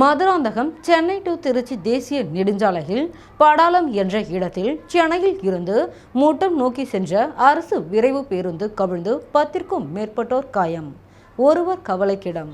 Madurantakam Chennai to Trichy தேசிய நெடுஞ்சாலையில் படாலம் என்ற இடத்தில் சென்னையில் இருந்து மூட்டம் நோக்கி சென்ற அரசு விரைவு பேருந்து கவிழ்ந்து பத்திற்கும் மேற்பட்டோர் காயம். ஒருவர் கவலைக்கிடம்.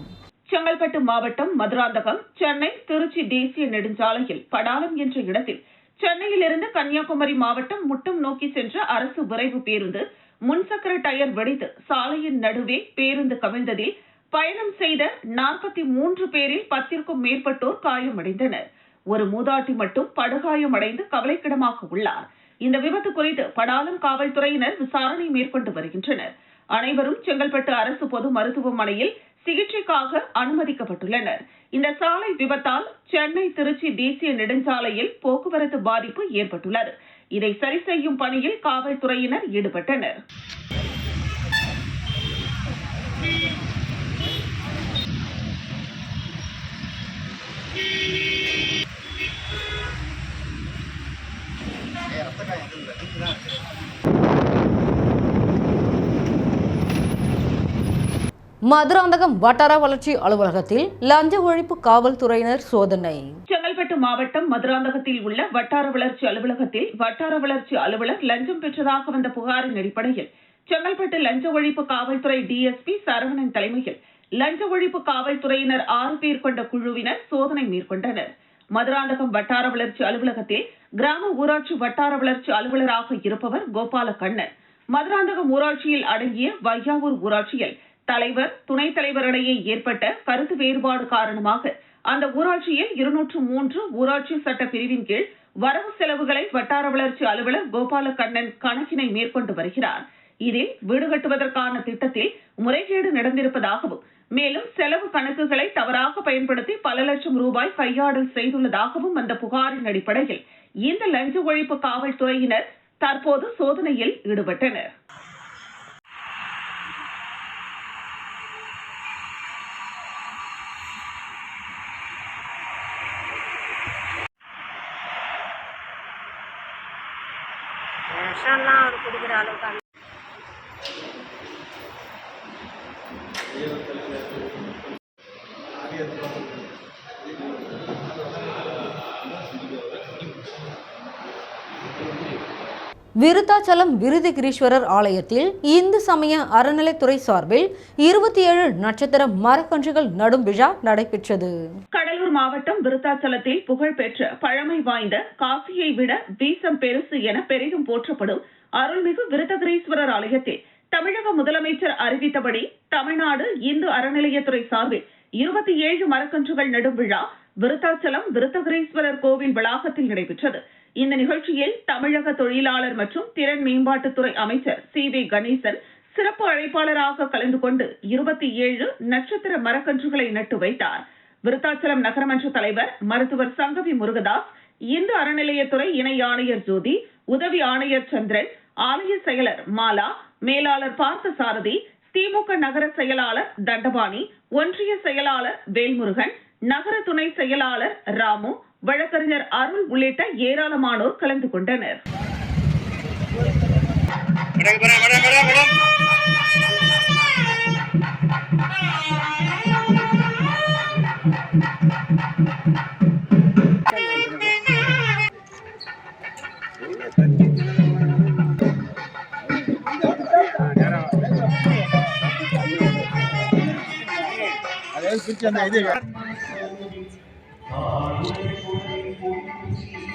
செங்கல்பட்டு மாவட்டம் மதுராந்தகம் சென்னை திருச்சி தேசிய நெடுஞ்சாலையில் படாலம் என்ற இடத்தில் சென்னையிலிருந்து கன்னியாகுமரி மாவட்டம் முட்டம் நோக்கி சென்ற அரசு விரைவு பேருந்து முன்சக்கர டயர் வெடித்து சாலையின் நடுவே பேருந்து கவிழ்ந்ததில் பயணம் செய்த நாற்பத்தி மூன்று பேரில் பத்திற்கும் மேற்பட்டோர் காயமடைந்தனர். ஒரு மூதாட்டி மட்டும் படுகாயமடைந்து கவலைக்கிடமாக உள்ளார். இந்த விபத்து குறித்து படாலம் காவல்துறையினர் விசாரணை மேற்கொண்டு வருகின்றனர். அனைவரும் செங்கல்பட்டு அரசு பொது மருத்துவமனையில் சிகிச்சைக்காக அனுமதிக்கப்பட்டுள்ளனர். இந்த சாலை விபத்தால் சென்னை திருச்சி தேசிய நெடுஞ்சாலையில் போக்குவரத்து பாதிப்பு ஏற்பட்டுள்ளது. இதை சரி செய்யும் பணியில் காவல்துறையினர் ஈடுபட்டனர். மதுராந்தகம் வட்டார வளர்ச்சி அலுவலகத்தில் லஞ்ச ஒழிப்பு காவல்துறையினர் சோதனை. செங்கல்பட்டு மாவட்டம் மதுராந்தகத்தில் உள்ள வட்டார வளர்ச்சி அலுவலகத்தில் வட்டார வளர்ச்சி அலுவலர் லஞ்சம் பெற்றதாக வந்த புகாரின் அடிப்படையில் செங்கல்பட்டு லஞ்ச ஒழிப்பு காவல்துறை டிஎஸ்பி சரவணன் தலைமையில் லஞ்ச ஒழிப்பு காவல்துறையினர் ஆறு பேர் கொண்ட குழுவினர் சோதனை மேற்கொண்டனர். மதுராந்தகம் வட்டார வளர்ச்சி அலுவலகத்தில் கிராம ஊராட்சி வட்டார வளர்ச்சி அலுவலராக இருப்பவர் கோபால கண்ணன் மதுராந்தகம் ஊராட்சியில் அடங்கிய வையாவூர் ஊராட்சியில் தலைவர் துணைத் தலைவரிடையே ஏற்பட்ட கருத்து வேறுபாடு காரணமாக அந்த ஊராட்சியில் இருநூற்று மூன்று ஊராட்சி சட்ட பிரிவின் கீழ் வரவு செலவுகளை வட்டார வளர்ச்சி அலுவலர் கோபால கண்ணன் கணக்கினை மேற்கொண்டு வருகிறார். இதில் வீடு கட்டுவதற்கான திட்டத்தில் முறைகேடு நடந்திருப்பதாகவும் மேலும் செலவு கணக்குகளை தவறாக பயன்படுத்தி பல லட்சம் ரூபாய் கையாடல் செய்துள்ளதாகவும் அந்த புகாரின் அடிப்படையில் இந்த லஞ்ச ஒழிப்பு காவல்துறையினர் தற்போது சோதனையில் ஈடுபட்டனர். விஷம்லாம் அவர் குடிக்கிற அளவுக்கு விருத்தாச்சலம் விருதுகிரீஸ்வரர் ஆலயத்தில் இந்து சமய அறநிலைத்துறை சார்பில் இருபத்தி ஏழு நட்சத்திர மரக்கன்றுகள் நடும் விழா நடைபெற்றது. கடலூர் மாவட்டம் விருத்தாச்சலத்தில் புகழ்பெற்ற பழமை வாய்ந்த காசியை விட வீசம் பெருசு என பெரிதும் போற்றப்படும் அருள்மிகு விருத்தகிரீஸ்வரர் ஆலயத்தில் தமிழக முதலமைச்சர் அறிவித்தபடி தமிழ்நாடு இந்து அறநிலையத்துறை சார்பில் இருபத்தி ஏழு மரக்கன்றுகள் நடும் விழா விருத்தாச்சலம் விருத்தகிரீஸ்வரர் கோவில் வளாகத்தில் நடைபெற்றது. இந்த நிகழ்ச்சியில் தமிழக தொழிலாளர் மற்றும் திறன் மேம்பாட்டுத்துறை அமைச்சர் சி வி கணேசன் சிறப்பு அழைப்பாளராக கலந்து கொண்டு இருபத்தி ஏழு நட்சத்திர மரக்கன்றுகளை நட்டு வைத்தார். விருத்தாச்சலம் நகரமன்ற தலைவர் மருத்துவர் சங்கவி முருகதாஸ் இந்து அறநிலையத்துறை இணை ஆணையர் ஜோதி உதவி ஆணையர் சந்திரன் ஆலய செயலர் மாலா மேலாளர் பார்த்த சாரதி திமுக நகர செயலாளர் தண்டபாணி ஒன்றிய செயலாளர் வேல்முருகன் நகர துணை செயலாளர் ராமு வழக்கறிஞர் அருள் உள்ளிட்ட ஏராளமானோர் கலந்து கொண்டனர்.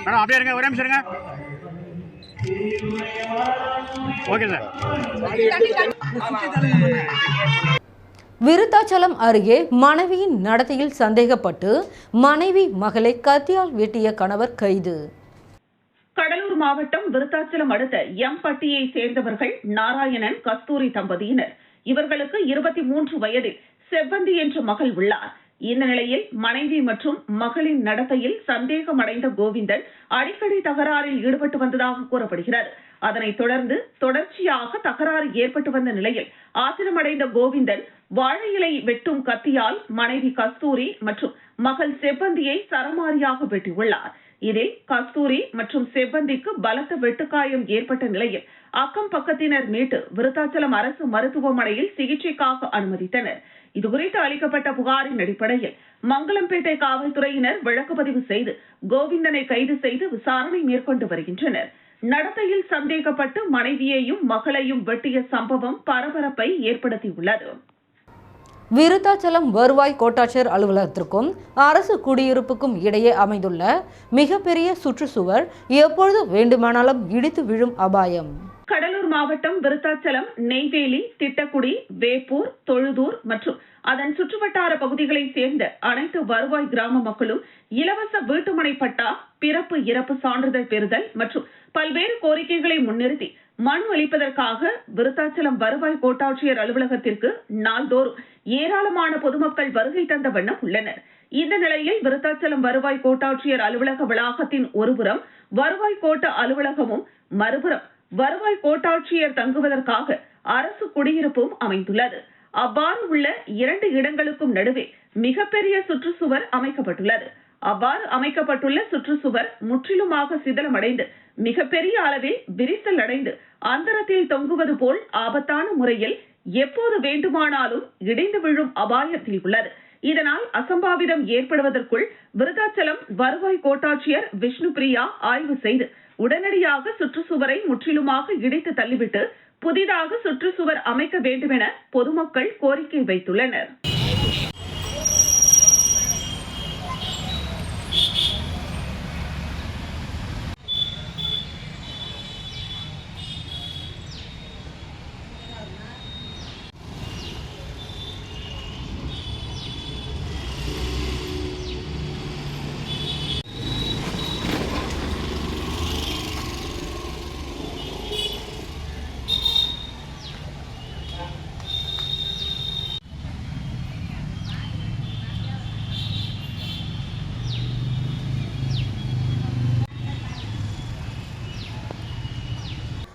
மேடம் அப்படியே இருங்க ஒரே நிமிஷம் இருங்க. Okay sir. விருத்தாச்சலம் அருகே மனைவியின் நடத்தையில் சந்தேகப்பட்டு மனைவி மகளை கத்தியால் வெட்டிய கணவர் கைது. கடலூர் மாவட்டம் விருத்தாச்சலம் அடுத்த எம்பட்டியை சேர்ந்தவர்கள் நாராயணன் கஸ்தூரி தம்பதியினர். இவர்களுக்கு இருபத்தி மூன்று வயதில் செவ்வந்தி என்ற மகள் உள்ளார். இந்த நிலையில் மனைவி மற்றும் மகளின் நடத்தையில் சந்தேகம் அடைந்த கோவிந்தன் அடிக்கடி தகராறில் ஈடுபட்டு வந்ததாக கூறப்படுகிறது. அதனைத் தொடர்ந்து தொடர்ச்சியாக தகராறு ஏற்பட்டு வந்த நிலையில் ஆத்திரமடைந்த கோவிந்தன் வாழை இலை வெட்டும் கத்தியால் மனைவி கஸ்தூரி மற்றும் மகள் செவ்வந்தியை சரமாரியாக வெட்டியுள்ளார். இதில் கஸ்தூரி மற்றும் செவ்வந்திக்கு பலத்த வெட்டுக்காயம் ஏற்பட்ட நிலையில் அக்கம் பக்கத்தினர் மீட்டு விருத்தாச்சலம் அரசு மருத்துவமனையில் சிகிச்சைக்காக அனுமதித்தனர். இதுகுறித்து அளிக்கப்பட்ட புகாரின் அடிப்படையில் மங்களம்பேட்டை காவல்துறையினர் வழக்கு பதிவு செய்து கோவிந்தனை கைது செய்து விசாரணை மேற்கொண்டு வருகின்றனர். நடத்தையில் சந்தேகப்பட்டு மனைவியையும் மகளையும் வெட்டிய சம்பவம் பரபரப்பை ஏற்படுத்தியுள்ளது. விருத்தாச்சலம் வருவாய் கோட்டாட்சியர் அலுவலகத்திற்கும் அரசு குடியிருப்புக்கும் இடையே அமைந்துள்ள மிகப்பெரிய சுற்றுச்சுவர் எப்பொழுது வேண்டுமானாலும் இடித்து விழும் அபாயம். மாவட்டம் விருத்தாச்சலம் நெய்வேலி திட்டக்குடி வேப்பூர் தொழுதூர் மற்றும் அதன் சுற்றுவட்டார பகுதிகளைச் சேர்ந்த அனைத்து வருவாய் கிராம மக்களும் இலவச வீட்டுமனை பட்டா பிறப்பு இறப்பு சான்றிதழ் பெறுதல் மற்றும் பல்வேறு கோரிக்கைகளை முன்னிறுத்தி மண் அளிப்பதற்காக விருத்தாச்சலம் வருவாய் கோட்டாட்சியர் அலுவலகத்திற்கு நாள்தோறும் ஏராளமான பொதுமக்கள் வருகை தந்த வண்ணம் உள்ளனர். இந்த நிலையில் விருத்தாச்சலம் வருவாய் கோட்டாட்சியர் அலுவலக வளாகத்தின் ஒருபுறம் வருவாய் கோட்ட அலுவலகமும் மறுபுறம் வருவாய் கோட்டாட்சியர் தங்குவதற்காக அரசு குடியிருப்பும் அமைந்துள்ளது. அவ்வாறு உள்ள இரண்டு இடங்களுக்கும் நடுவே மிகப்பெரிய சுற்றுச்சுவர் அமைக்கப்பட்டுள்ளது. அவ்வாறு அமைக்கப்பட்டுள்ள சுற்றுச்சுவர் முற்றிலுமாக சிதலமடைந்து மிகப்பெரிய அளவில் விரிசல் அடைந்து அந்தரத்தில் தொங்குவது போல் ஆபத்தான முறையில் எப்போது வேண்டுமானாலும் இடிந்து விழும் அபாயத்தில் உள்ளது. இதனால் அசம்பாவிதம் ஏற்படுவதற்குள் விருதாச்சலம் வருவாய் கோட்டாட்சியர் விஷ்ணு பிரியா ஆய்வு செய்து உடனடியாக சுற்றுச்சுவரை முற்றிலுமாக இடித்து தள்ளிவிட்டு புதிதாக சுற்றுச்சுவர் அமைக்க வேண்டுமென பொதுமக்கள் கோரிக்கை வைத்துள்ளனர்.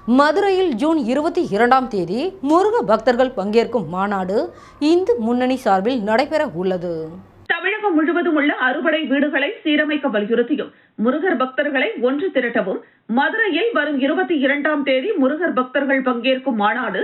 மதுரையில் ஜூன் இருபத்தி இரண்டாம் தேதி முருக பக்தர்கள் பங்கேற்கும் மாநாடு இந்து முன்னணி சார்பில் நடைபெற உள்ளது. தமிழகம் முழுவதும் உள்ள அறுபடை வீடுகளை சீரமைக்க வலியுறுத்தியும் முருகர் பக்தர்களை ஒன்று திரட்டவும் மதுரையில் வரும் இருபத்தி இரண்டாம் தேதி முருகர் பக்தர்கள் பங்கேற்கும் மாநாடு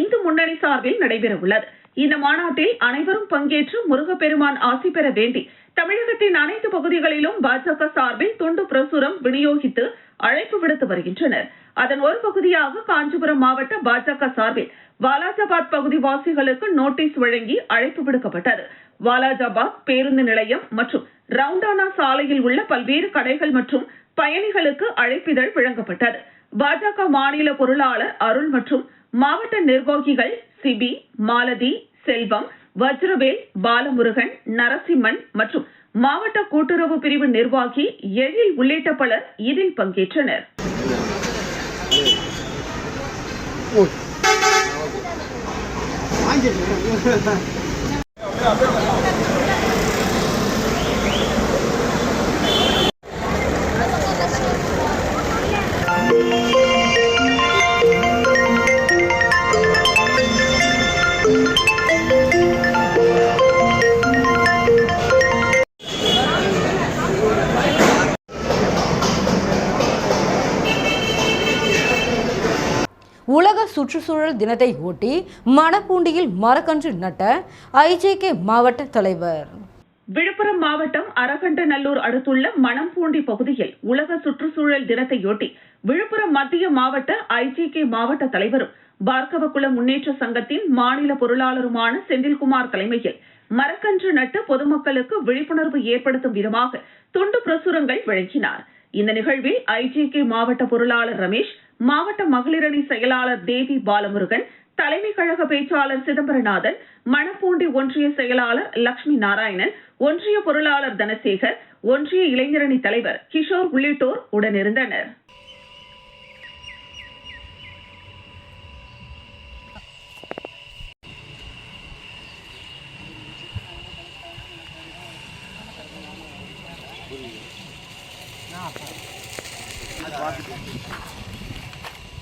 இந்து முன்னணி சார்பில் நடைபெற உள்ளது. இந்த மாநாட்டில் அனைவரும் பங்கேற்று முருகப்பெருமான் ஆசி பெற வேண்டி தமிழகத்தின் அனைத்து பகுதிகளிலும் பாஜக சார்பில் துண்டு பிரசுரம் விநியோகித்து அழைப்பு விடுத்து வருகின்றனர். அதன் ஒரு பகுதியாக காஞ்சிபுரம் மாவட்ட பாஜக சார்பில் வாலாஜாபாத் பகுதி வாசிகளுக்கு நோட்டீஸ் வழங்கி அழைப்பு விடுக்கப்பட்டது. வாலாஜாபாத் பேருந்து நிலையம் மற்றும் ரவுண்டானா சாலையில் உள்ள பல்வேறு கடைகள் மற்றும் பயணிகளுக்கு அழைப்பிதழ் வழங்கப்பட்டது. பாஜக மாநில பொருளாளர் அருள் மற்றும் மாவட்ட நிர்வாகிகள் சிபி மாலதி செல்வம் வஜ்ரவேல் பாலமுருகன் நரசிம்மன் மற்றும் மாவட்ட கூட்டுறவு பிரிவு நிர்வாகி எழில் உள்ளிட்ட பலர் இதில் பங்கேற்றனர். உலக சுற்றுச்சூழல் தினத்தை ஒட்டி மணப்பூண்டியில் மரக்கன்று நட்ட ஐஜேகே மாவட்ட தலைவர். விழுப்புரம் மாவட்டம் அரகண்டநல்லூர் அடுத்துள்ள மணம்பூண்டி பகுதியில் உலக சுற்றுச்சூழல் தினத்தையொட்டி விழுப்புரம் மத்திய மாவட்ட ஐஜிகே மாவட்ட தலைவரும் பார்க்கவகுளம் முன்னேற்ற சங்கத்தின் மாநில பொருளாளருமான செந்தில்குமார் தலைமையில் மரக்கன்று நட்டு பொதுமக்களுக்கு விழிப்புணர்வு ஏற்படுத்தும் விதமாக துண்டு பிரசுரங்கள் வழங்கினார். இந்த நிகழ்வில் ஐஜிகே மாவட்ட பொருளாளர் ரமேஷ் மாவட்ட மகளிரணி செயலாளர் தேவி பாலமுருகன் தலைமை கழக பேச்சாளர் சிதம்பரநாதன் மணப்பூண்டி ஒன்றிய செயலாளர் லட்சுமி நாராயணன் ஒன்றிய பொருளாளர் தனசேகர் ஒன்றிய இளைஞரணி தலைவர் கிஷோர் உள்ளிட்டோர் உடனிருந்தனர்.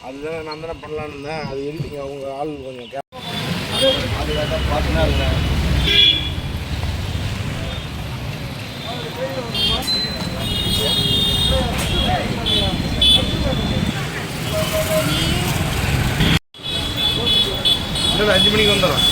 அதுதான் நான் தான் பண்ணலான்னு இருந்தேன். அது எடுத்துங்க அவங்க ஆள் கொஞ்சம் கே அஞ்சு மணிக்கு வந்துடுறேன்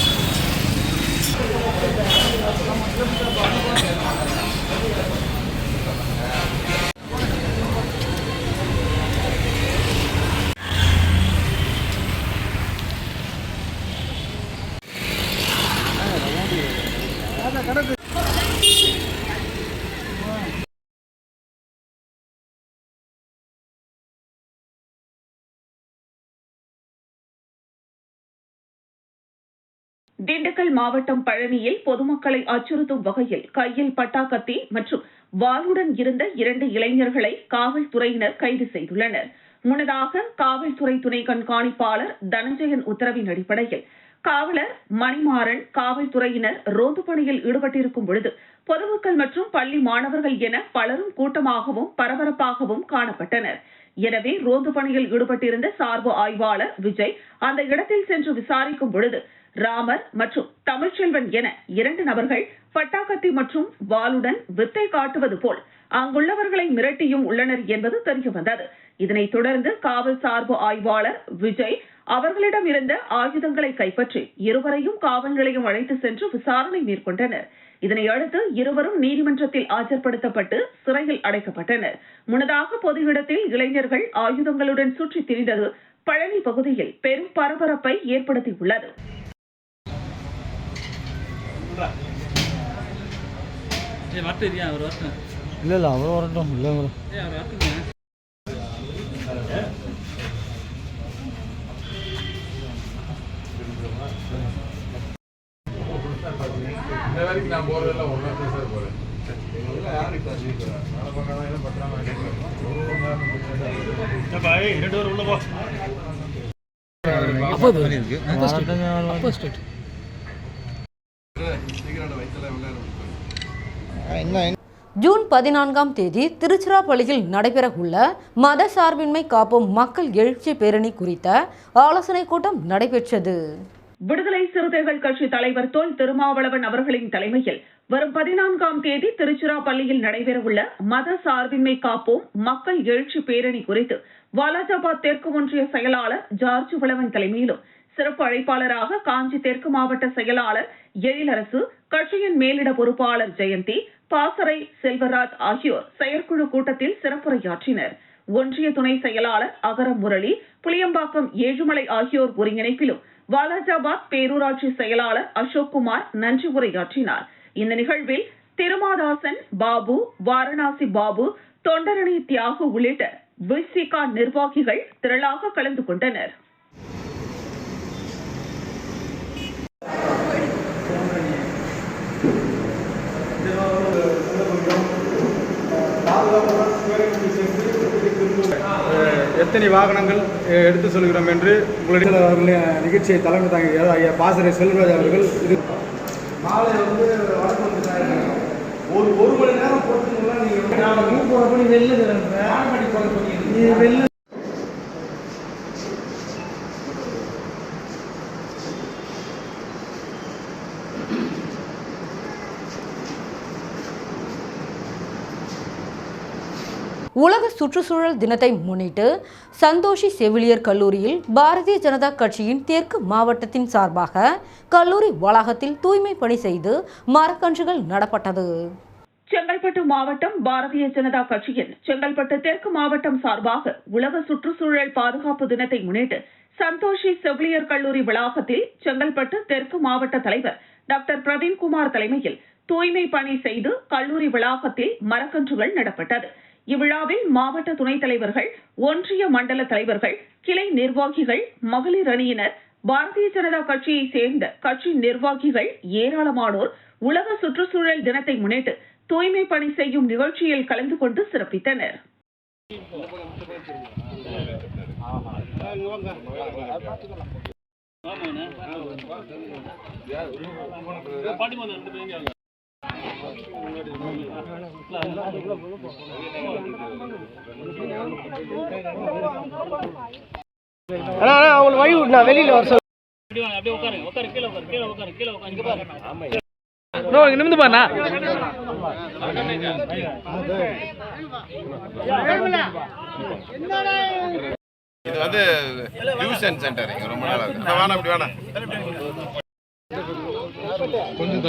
திண்டுக்கல் மாவட்டம் பழனியில் பொதுமக்களை அச்சுறுத்தும் வகையில் கையில் பட்டாக்கத்தி மற்றும் வாளுடன் இருந்த இரண்டு இளைஞர்களை காவல்துறையினர் கைது செய்துள்ளனர். முன்னதாக காவல்துறை துணை கண்காணிப்பாளர் தனஞ்சயன் உத்தரவின் அடிப்படையில் காவலர் மணிமாறன் காவல்துறையினர் ரோந்து பணியில் ஈடுபட்டிருக்கும் பொழுது பொதுமக்கள் மற்றும் பள்ளி மாணவர்கள் என பலரும் கூட்டமாகவும் பரபரப்பாகவும் காணப்பட்டனர். எனவே ரோந்து பணியில் ஈடுபட்டிருந்த சார்பு ஆய்வாளர் விஜய் அந்த இடத்தில் சென்று விசாரிக்கும் பொழுது ராமர் மற்றும் தமிழ்ச்செல்வன் என இரண்டு நபர்கள் பட்டாக்கத்தி மற்றும் வாளுடன் வித்தை காட்டுவது போல் அங்குள்ளவர்களை மிரட்டியும் உள்ளனர் என்பது தெரிய வந்தது. இதனைத் தொடர்ந்து காவல் சார்பு ஆய்வாளர் விஜய் அவர்களிடம் இருந்த ஆயுதங்களை கைப்பற்றி இருவரையும் காவல் நிலையம் அழைத்து சென்று விசாரணை மேற்கொண்டனர். இதனை அடுத்து இருவரும் நீதிமன்றத்தில் ஆஜர்படுத்தப்பட்டு சிறையில் அடைக்கப்பட்டனர். முன்னதாக பொது இடத்தில் இளைஞர்கள் ஆயுதங்களுடன் சுற்றித் திரிந்தது பழனி பகுதியில் பெரும் பரபரப்பை ஏற்படுத்தியுள்ளது. இல்லை இல்லை அவர் வரட்டும். இல்லை அவர் ஏய் அவர் வரட்டுங்க ஏப்பா, ஏய், ரெண்டு பேரும் உள்ள போ என்ன ஜூன் பதினான்காம் தேதி திருச்சிராப்பள்ளியில் நடைபெறவுள்ள மத சார்பின்மை காப்போம் மக்கள் எழுச்சி பேரணி குறித்த ஆலோசனைக் கூட்டம் நடைபெற்றது விடுதலை சிறுத்தைகள் கட்சி தலைவர் தொல் திருமாவளவன் அவர்களின் தலைமையில் வரும் பதினான்காம் தேதி திருச்சிராப்பள்ளியில் நடைபெறவுள்ள மத சார்பின்மை காப்போம் மக்கள் எழுச்சி பேரணி குறித்து வாலாஜாபாத் தெற்கு ஒன்றிய செயலாளர் ஜார்ஜ் வளவன் தலைமையிலும் சிறப்பு அழைப்பாளராக காஞ்சி தெற்கு மாவட்ட செயலாளர் எழிலரசு கட்சியின் மேலிட பொறுப்பாளர் ஜெயந்தி பாசறை செல்வராஜ் ஆகியோர் செயற்குழு கூட்டத்தில் சிறப்புரையாற்றினர். ஒன்றிய துணை செயலாளர் அகரம் முரளி புளியம்பாக்கம் ஏழுமலை ஆகியோர் ஒருங்கிணைப்பிலும் வாலாஜாபாத் பேரூராட்சி செயலாளர் அசோக்குமார் நன்றி உரையாற்றினார். இந்த நிகழ்வில் திருமாதாசன் பாபு வாரணாசி பாபு தொண்டரணி தியாகு உள்ளிட்ட விசிகா நிர்வாகிகள் திரளாக கலந்து கொண்டனர். எத்தனை வாகனங்கள் எடுத்து சொல்கிறோம் என்று உங்களுடைய நிகழ்ச்சியை தலைமை தாங்கிய ஐயா பாசறை செல்வராஜ் அவர்கள் இது மாலை வந்து ஒரு ஒரு மணி நேரம் பொறுத்துங்களா நீங்கள் வெளில நீ வெளில உலக சுற்றுச்சூழல் தினத்தை முன்னிட்டு சந்தோஷி செவிலியர் கல்லூரியில் பாரதிய ஜனதா கட்சியின் தெற்கு மாவட்டத்தின் சார்பாக கல்லூரி வளாகத்தில் தூய்மை பணி செய்து மரக்கன்றுகள் நடப்பட்டது. செங்கல்பட்டு மாவட்டம் பாரதிய ஜனதா கட்சியின் செங்கல்பட்டு தெற்கு மாவட்டம் சார்பாக உலக சுற்றுச்சூழல் பாதுகாப்பு தினத்தை முன்னிட்டு சந்தோஷி செவிலியர் கல்லூரி வளாகத்தில் செங்கல்பட்டு தெற்கு மாவட்ட தலைவர் டாக்டர் பிரவீன்குமார் தலைமையில் தூய்மை பணி செய்து கல்லூரி வளாகத்தில் மரக்கன்றுகள் நடப்பட்டது. இவ்விழாவில் மாவட்ட துணைத் தலைவர்கள் ஒன்றிய மண்டல தலைவர்கள் கிளை நிர்வாகிகள் மகளிர் அணியினர் பாரதிய ஜனதா கட்சியை சேர்ந்த கட்சி நிர்வாகிகள் ஏராளமானோர் உலக சுற்றுச்சூழல் தினத்தை முன்னிட்டு தூய்மை பணி செய்யும் நிகழ்ச்சியில் கலந்து கொண்டு சிறப்பித்தனர். அப்படியே வாங்க, அப்படியே உட்காருங்க உட்காரு கீழே உட்காரு கீழே உட்காரு கீழே உட்காரு இங்க பாருங்க ப்ரோ இங்க நிமிந்து பாருண்ணா. இது வந்து டியூஷன் சென்டர் இங்க ரொம்ப நாளா வேணாம் அப்படி வேணாம் கொஞ்சம்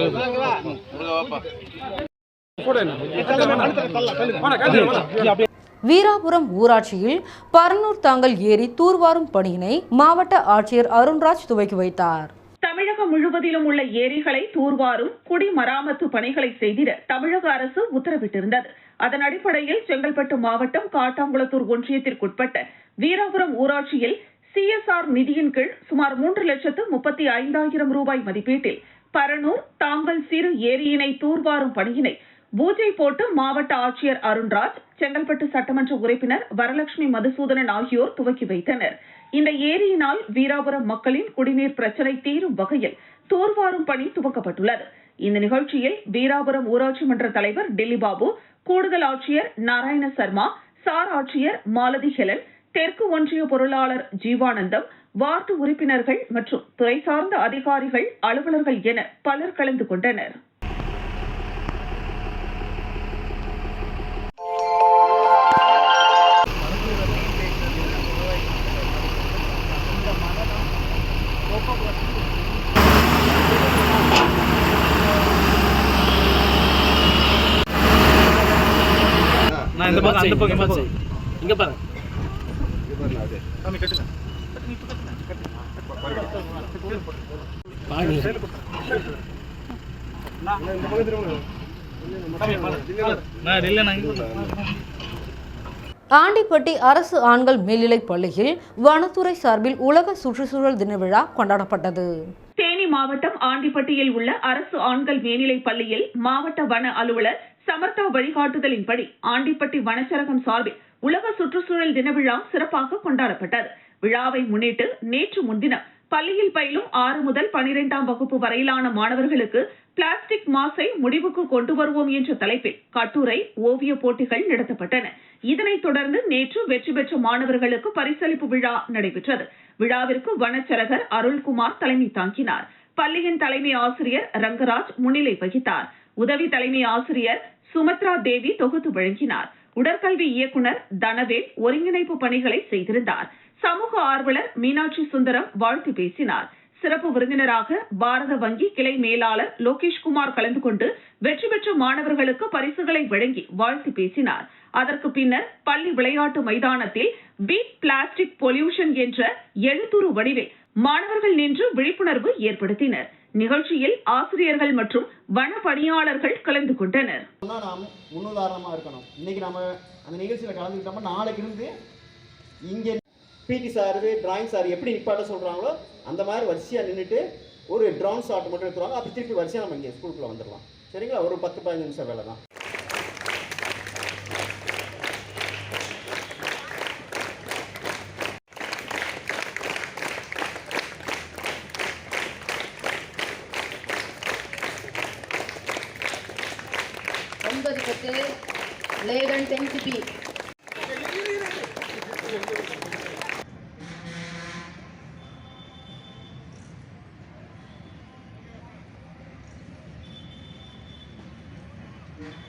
வீராபுரம் ஊராட்சியில் பரனூர் தாங்கல் ஏரி தூர்வாரும் பணியினை மாவட்ட ஆட்சியர் அருண்ராஜ் துவக்கி வைத்தார். தமிழகம் முழுவதிலும் உள்ள ஏரிகளை தூர்வாரும் குடிமராமத்து பணிகளை செய்திட தமிழக அரசு உத்தரவிட்டிருந்தது. அதன் அடிப்படையில் செங்கல்பட்டு மாவட்டம் காட்டாங்குளத்தூர் ஒன்றியத்திற்குட்பட்ட வீராபுரம் ஊராட்சியில் சிஎஸ்ஆர் நிதியின் கீழ் சுமார் மூன்று லட்சத்து முப்பத்தி ஐந்தாயிரம் ரூபாய் மதிப்பீட்டில் பரனூர் தாங்கல் சிறு ஏரியினை தூர்வாரும் பணியினை பூஜை போட்டு மாவட்ட ஆட்சியர் அருண்ராஜ் செங்கல்பட்டு சட்டமன்ற உறுப்பினர் வரலட்சுமி மதுசூதனன் ஆகியோர் துவக்கி வைத்தனர். இந்த ஏரியினால் வீராபுரம் மக்களின் குடிநீர் பிரச்சனை தீரும் வகையில் தூர்வாரும் பணி துவக்கப்பட்டுள்ளது. இந்த நிகழ்ச்சியில் வீராபுரம் ஊராட்சி மன்ற தலைவர் டெல்லி பாபு கூடுதல் ஆட்சியர் நாராயண சர்மா சார் ஆட்சியர் மாலதி ஹெலன் தெற்கு ஒன்றிய பொருளாளர் ஜீவானந்தம் வார்டு உறுப்பினர்கள் மற்றும் துறை சார்ந்த அதிகாரிகள் அலுவலர்கள் என பலர் கலந்து கொண்டனர். நான் இந்த பக்கம் அந்த பக்கம் இங்க பாருங்க நான் இல்லை நான் ஆண்டிப்பட்டி அரசு ஆண்கள் மேல்நிலைப் பள்ளியில் வனத்துறை சார்பில் உலக சுற்றுச்சூழல் தின விழா கொண்டாடப்பட்டது. தேனி மாவட்டம் ஆண்டிப்பட்டியில் உள்ள அரசு ஆண்கள் மேல்நிலைப் பள்ளியில் மாவட்ட வன அலுவலர் சமர்த்தா வழிகாட்டுதலின்படி ஆண்டிப்பட்டி வனச்சரகம் சார்பில் உலக சுற்றுச்சூழல் தின விழா சிறப்பாக கொண்டாடப்பட்டது. விழாவை முன்னிட்டு நேற்று முன்தினம் பள்ளியில் பயிலும் ஆறு முதல் பனிரெண்டாம் வகுப்பு வரையிலான மாணவர்களுக்கு பிளாஸ்டிக் மாசை முடிவுக்கு கொண்டு வருவோம் என்ற தலைப்பில் கட்டுரை ஓவிய போட்டிகள் நடத்தப்பட்டன. இதனைத் தொடர்ந்து நேற்று வெற்றி பெற்ற மாணவர்களுக்கு பரிசளிப்பு விழா நடைபெற்றது. விழாவிற்கு வனச்சரகர் அருள்குமார் தலைமை தாங்கினார். பள்ளியின் தலைமை ஆசிரியர் ரங்கராஜ் முன்னிலை வகித்தார். உதவி தலைமை ஆசிரியர் சுமத்ரா தேவி தொகுத்து வழங்கினார். உடற்கல்வி இயக்குனர் தனவேல் ஒருங்கிணைப்பு பணிகளை செய்திருந்தார். சமூக ஆர்வலர் மீனாட்சி சுந்தரம் வாழ்த்து பேசினார். சிறப்பு விருந்தினராக பாரத வங்கி கிளை மேலாளர் லோகேஷ்குமார் கலந்து கொண்டு வெற்றி பெற்ற மாணவர்களுக்கு பரிசுகளை வழங்கி வாழ்த்து பேசினார். அதற்கு பின்னர் பள்ளி விளையாட்டு மைதானத்தில் பீட் பிளாஸ்டிக் பொல்யூஷன் என்ற எழுத்துரு வடிவில் மாணவர்கள் நின்று விழிப்புணர்வு ஏற்படுத்தினர். நிகழ்ச்சியில் ஆசிரியர்கள் மற்றும் வன பணியாளர்கள் கலந்து கொண்டனர். நாம் முன்னுதாரணமாக இருக்கணும். இன்னைக்கு நம்ம அந்த நிகழ்ச்சியில் கலந்துக்கிட்டோம்னா நாளைக்கு இருந்து இங்கே பிடி சார் டிராயிங் சார் எப்படி நிப்பாட்ட சொல்கிறாங்களோ அந்த மாதிரி வரிசையாக நின்றுட்டு ஒரு ட்ரோன் ஷாட் மட்டும் எடுத்துருவாங்க. அப்போ திருப்பி வரிசையாக நம்ம இங்கே ஸ்கூலுக்குள்ளே வந்துடலாம். சரிங்களா? ஒரு பத்து பதினஞ்சு நிமிஷம் வேலை தான் Yeah.